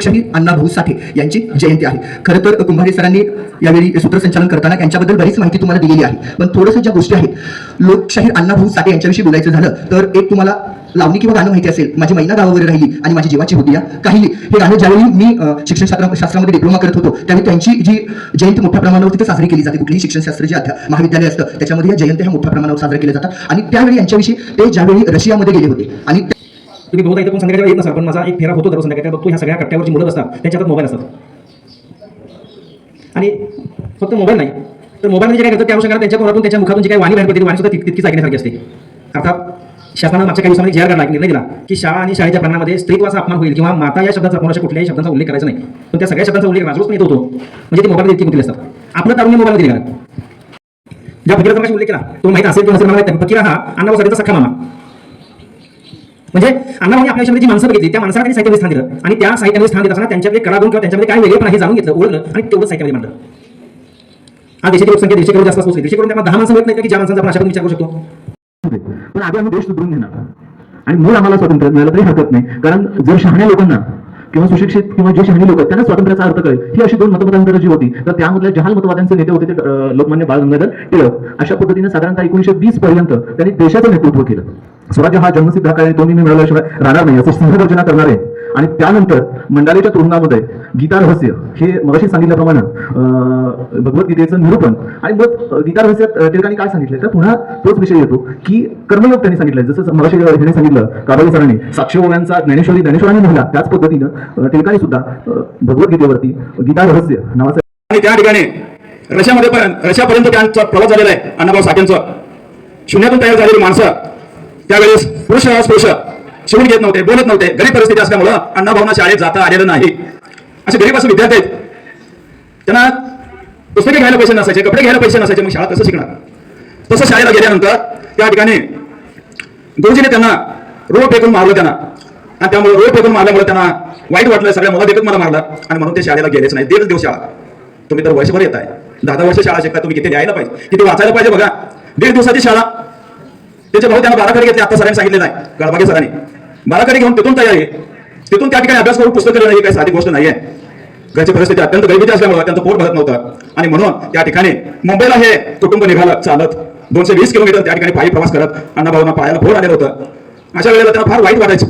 लोकशाही अण्णाभाऊ साठे यांची जयंती आहे. खरं तर कुंभारे सरांनी यावेळी सूत्रसंचालन करताना यांच्याबद्दल बरीच माहिती तुम्हाला दिलेली आहे. पण थोडंसं ज्या गोष्टी आहेत लोकशाही अण्णाभाऊ साठे यांच्याविषयी बोलायचं झालं तर एक तुम्हाला लावणी किंवा गाणं माहिती असेल माझी महिना गावावर राहिली आणि माझी जीवाची होती या काही हे गाणं ज्यावेळी मी शिक्षण शास्त्रामध्ये डिप्लोमा करत होतो त्यावेळी त्यांची जी जयंती मोठ्या प्रमाणावर तिथे साजरी केली जाते. कुठलीही शिक्षणशास्त्र जे अध्या महाविद्यालय असतं त्याच्यामध्ये या जयंती ह्या मोठ्या प्रमाणावर साजऱ्या केल्या जातात. आणि त्यावेळी यांच्याविषयी ते ज्यावेळी रशियामध्ये गेले होते आणि तुम्ही बहुधा इथं कोण संध्याकाळी येत नसाल पण माझा एक फेरा होतो दररोज संध्याकाळी बघतो ह्या सगळ्या कट्ट्यावरची मुलं असतात त्यांच्यात मोबाईल असतात. आणि फक्त मोबाईल नाही तर मोबाईल जे काय करतात त्या अनुषंगाने त्यांच्या कोणातून त्यांच्या मुखातून जी काही वाणी बाहेर पडते वाणी सुद्धा तित- तितकीच ऐकण्यासारखी असते. अर्थात शासनानं मागच्या काही दिवसांनी जाहीर आर काढला निर्णय दिला की शाळा आणि शाळेच्या प्रांगणामध्ये स्त्रीत्वाचा अपमान होईल किंवा माता या शब्दाचा आपण कुठल्याही शब्दांचा उल्लेख करायचा नाही. पण त्या सगळ्या शब्दांचा उल्लेख राजरोज येत होतो. म्हणजे ते मोबाईल इतकी कुठली असतात. आपलं तारुण्य मोबाईलमध्ये निघालं ज्या फकीराचा उल्लेख केला तो माहिती असेल तो नसेल मला फकीरा हा अण्णाभाऊसाठीचा सख्खा मामा. म्हणजे अण्णाभाऊनी आपल्या आयुष्यामध्ये जी माणसं बघितली त्या माणसाला त्यांनी साहित्यामध्ये स्थान दिलं. आणि त्या साहित्यामध्ये स्थान देत असताना त्यांच्याकडे कलागुण किंवा त्यांच्यामध्ये काय वेगळेपण हे जाणून घेतलं ओळखलं आणि तेवढं साहित्यामध्ये मांडलं. हा देशाची लोकसंख्या दीडशे करोड जास्त पोहोचली. दीडशे करोड त्यांना दहा माणसं मिळत नाही की ज्या माणसांचा आपण अशा विचार करू शकतो? पण आधी आम्ही देश सुधरून घेणार. आणि मूळ आम्हाला स्वातंत्र्य मिळालं तरी हरकत नाही. कारण जर शहाण्या लोकांना किंवा सुशिक्षित किंवा जे शहाणी लोक आहेत त्यांना स्वातंत्र्याचा अर्थ कळेल. ही अशी दोन मतमतांतर जी होती तर त्यामधल्या जहाल मतवाद्यांचे नेते होते ते लोकमान्य बाळ गंगाधर टिळक. अशा पद्धतीने साधारणतः एकोणीशे वीस पर्यंत त्यांनी देशाचं नेतृत्व केलं. स्वराज्य हा जन्मसिद्ध हक्क आहे तो मी मिळवल्याशिवाय राहणार नाही असं सिंहगर्जना करणारे. आणि त्यानंतर मंडालेच्या तुरुंगामध्ये गीता रहस्य हे मगाशी सांगितल्याप्रमाणे भगवद्गीतेचं निरूपण. आणि मग गीता रहस्यात टिळकांनी काय सांगितलं तर पुन्हा तोच विषय येतो की कर्मयोग त्यांनी सांगितलंय. जसं मगाशी ह्याने सांगितलं काबाई सरांनी साक्षी ओव्यांचा ज्ञानेश्वरी ज्ञानेश्वरांनी म्हणला त्याच पद्धतीनं अं, टिळकांनी सुद्धा भगवद्गीतेवरती गीता रहस्य नावाचं आणि त्या ठिकाणी रशियामध्ये पण रशियापर्यंत त्यांचा प्रवास झालेला आहे अण्णाभाऊ साठेंचं. शून्यातून तयार झालेली माणसं. त्यावेळेस पुरुष स्पृश शिवून घेत नव्हते बोलत नव्हते. गरीब परिस्थिती असल्यामुळं अण्णाभाऊना शाळेत जाता आलेलं नाही. असे गरीब असे विद्यार्थी आहेत. त्यांना पुस्तके घ्यायला पैसे नसायचे कपडे घ्यायला पैसे नसायचे मग शाळा कसं शिकणार? तसं शाळेला गेल्यानंतर त्या ठिकाणी गुरुजीने त्यांना रोड फेकून मारलं त्यांना. आणि त्यामुळे रोड फेकून मारल्यामुळे त्यांना वाईट वाटलं सगळ्या मुला देखत मला मारलं. आणि म्हणून ते शाळेला गेलेच नाही दीड दिवस शाळा. तुम्ही तर वर्षभर येत आहे दहा दहा वर्ष शाळा शिकता तुम्ही किती द्यायला पाहिजे किती वाचायला पाहिजे बघा. दीड दिवसाची शाळा. त्याचे भाऊ त्यांना बाराकडे घेतले आता सरांनी सांगितले नाही गळबागे सरांनी. बाराकडे घेऊन तिथून तयारी तिथून त्या ठिकाणी अभ्यास करून पुस्तक करणं ही काही साधी गोष्ट नाहीये घरची परिस्थिती अत्यंत गरिबीची असल्यामुळे त्यांचं पोट भरत नव्हतं. आणि म्हणून त्या ठिकाणी मुंबईला हे कुटुंब निघालं चालत. दोनशे वीस किलोमीटर त्या ठिकाणी पायी प्रवास करत. अण्णाभाऊंना पायाला फोड आलेलं होतं. अशा वेळेला त्यांना फार वाईट वाटायचं.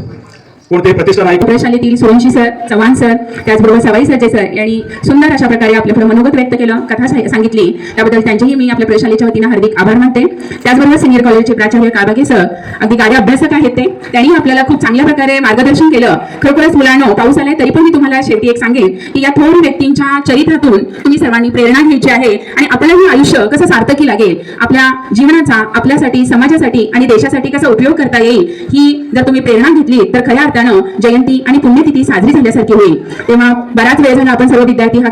कोणते प्रतिष्ठा आहे? प्रशालेतील सोळंशी सर चव्हाण सर त्याचबरोबर सवाई सरजे सर यांनी सुंदर अशा प्रकारे आपलं मनोगत व्यक्त केलं कथा सांगितली. त्याबद्दल त्यांचेही मी आपल्या प्रशालेच्या वतीनं हार्दिक आभार मानते. त्याचबरोबर सिनियर कॉलेजचे प्राचार्य काबागे सर अगदी गाडे अभ्यासक आहेत ते. त्यांनी आपल्याला खूप चांगल्या प्रकारे मार्गदर्शन केलं. खरोखरच मुलांनो पाऊस आलाय तरी पण मी तुम्हाला शेवटी एक सांगेन की या थोर व्यक्तींच्या चरित्रातून तुम्ही सर्वांनी प्रेरणा घ्यायची आहे आणि आपलंही आयुष्य कसं सार्थकी लागेल. आपल्या जीवनाचा आपल्यासाठी समाजासाठी आणि देशासाठी कसा उपयोग करता येईल ही जर तुम्ही प्रेरणा घेतली तर खऱ्या अर्थानं जयंती आणि पुण्यतिथी साजरी झाल्यासारखी होईल. तेव्हा बराच वेळ झाला आपण सर्व विद्यार्थी हा